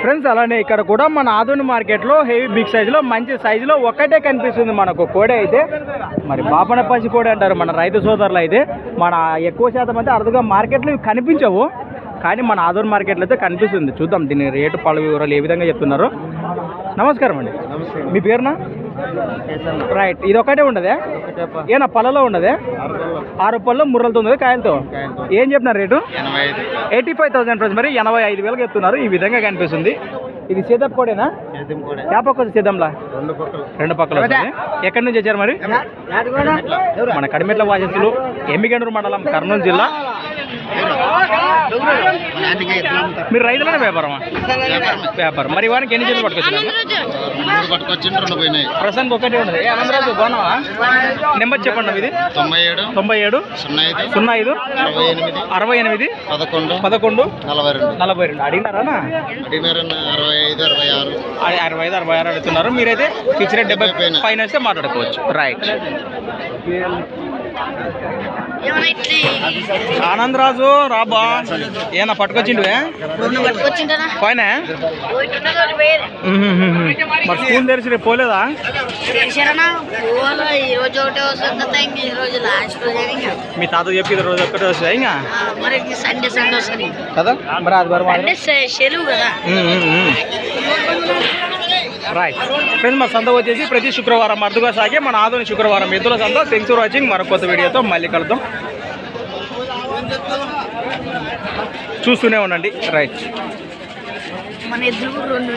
Friends అలానే ఇక్కడ కూడా మన ఆధునిక మార్కెట్లో హెవీ బిగ్ సైజులో మంచి సైజులో ఒకటే కనిపిస్తుంది మనకు కోడే అయితే. మరి బాపన పసి కోడి అంటారు మన రైతు సోదరులు అయితే. మన ఎక్కువ శాతం అయితే అరుదుగా మార్కెట్లో కనిపించవు. కానీ మన ఆధునిక మార్కెట్లో అయితే కనిపిస్తుంది. చూద్దాం దీని రేటు పలు వివరాలు ఏ విధంగా చెప్తున్నారు. నమస్కారం అండి. మీ పేరునా? రైట్ ఇది ఒకటే ఉండదే? ఏనా పళ్ళలో ఉండదే? ఆరు పళ్ళు ముర్రలతో ఉంది కాయలతో. ఏం చెప్పినారు rate? Eighty five thousand friends మరి ఎనభై ఐదు వేలకు చెప్తున్నారు. ఈ విధంగా కనిపిస్తుంది. ఇది సీతప్ కోడేనా? యా పక్క వస్తుంది సీతంలా రెండు పక్కల. ఎక్కడి నుంచి వచ్చారు మరి? మన కడిమెట్ల వాసస్సులు ఎమ్మిగండూరు మండలం కర్నూలు జిల్లా. మీరు రైతులనే వ్యాపారమా? వ్యాపారం. మరి వారికి ఎన్ని చేతులు పట్టుకొచ్చిండ్రు పోయినాయి. ప్రస్తుతానికి ఒకటే ఉండదు ఏ ఆనందరాజు బాగున్నావా? నెంబర్ చెప్పండి ఇది తొంభై ఏడు. తొంభై ఏడు. సున్నా ఐదు సున్నా ఐదు అరవై ఎనిమిది. అరవై ఎనిమిది. పదకొండు. పదకొండు. నలభై రెండు. నలభై రెండు. అడిగినారా అడిగినారన్న అరవై ఐదు అరవై ఆరు. అరవై ఐదు అరవై ఆరు అడుగుతున్నారు. మీరైతే ఫిక్స్ రేట్ డెబ్బై పైన వస్తే మాట్లాడుకోవచ్చు. రైట్ ఆనంద్ రాజు రాబా ఏనా పట్టుకొచ్చిండువే? పైన మరి స్కూల్ తెరిచి రేపు పోలేదా. మీ తాత చెప్పి రోజు ఒక్కటే వస్తుంది ఇంకా? సండే సండే వస్తుంది. కదా? మరి అది బరువు సండే సె- సెలవు కదా. రైట్ ఫ్రెండ్స్ మా సంత వచ్చేసి ప్రతి శుక్రవారం అరుదుగా సాగే మన ఆధునిక శుక్రవారం ఎద్దుల సంత. థ్యాంక్స్ ఫర్ వాచింగ్ మరొక కొత్త వీడియోతో మళ్ళీ కలుద్దాం. చూస్తూనే ఉండండి. రైట్. మన ఇద్దరు రెండు